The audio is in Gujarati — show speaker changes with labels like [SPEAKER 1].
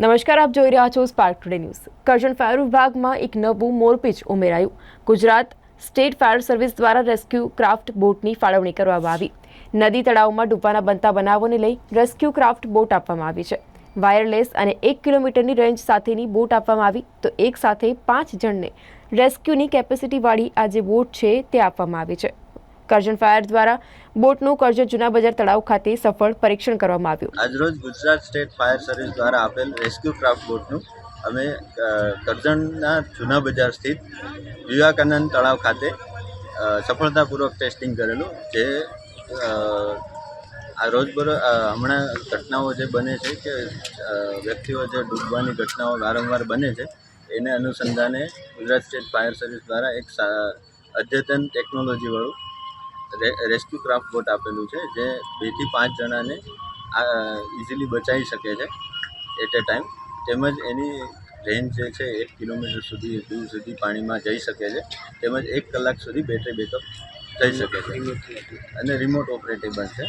[SPEAKER 1] નમસ્કાર, આપ જોઈ રહ્યા છો spark today news Karjan fire વિભાગમાં એક નવું મોરપીચ ઉમેરાયું. ગુજરાત સ્ટેટ ફાયર સર્વિસ દ્વારા રેસ્ક્યુ ક્રાફ્ટ બોટની ફાળવણી કરવામાં આવી. નદી તળાવમાં ડૂબવાના બનતા બનાવોને લઈ રેસ્ક્યુ ક્રાફ્ટ બોટ આપવામાં આવી છે. વાયરલેસ અને એક કિલોમીટરની રેન્જ સાથેની બોટ આપવામાં આવી. તો એક સાથે પાંચ જણને રેસ્ક્યુની કેપેસિટીવાળી આ જે બોટ છે તે આપવામાં આવી છે. કરજણ ફાયર દ્વારા બોટનું કરજણ જૂના બજાર તળાવ ખાતે સફળ પરીક્ષણ કરવામાં આવ્યું.
[SPEAKER 2] આજરોજ ગુજરાત સ્ટેટ ફાયર સર્વિસ દ્વારા આપેલ રેસ્ક્યુ ક્રાફ્ટ બોટનું અમે કરજણના જૂના બજાર સ્થિત વિવેકાનંદ તળાવ ખાતે સફળતાપૂર્વક ટેસ્ટિંગ કરેલું, જે આ રોજબરોજ હમણાં ઘટનાઓ જે બને છે કે વ્યક્તિઓ જે ડૂબવાની ઘટનાઓ વારંવાર બને છે, એને અનુસંધાને ગુજરાત સ્ટેટ ફાયર સર્વિસ દ્વારા એક અદ્યતન ટેકનોલોજીવાળું રેસ્ક્યુ ક્રાફ્ટ બોટ આપેલું છે જે બેથી પાંચ જણાને ઇઝીલી બચાવી શકે છે એટ એ ટાઈમ તેમજ એની રેન્જ જે છે એક કિલોમીટર સુધી દૂર સુધી પાણીમાં જઈ શકે છે. તેમજ એક કલાક સુધી બેટરી બેકઅપ થઈ શકે છે. અને રિમોટ ઓપરેટેબલ છે.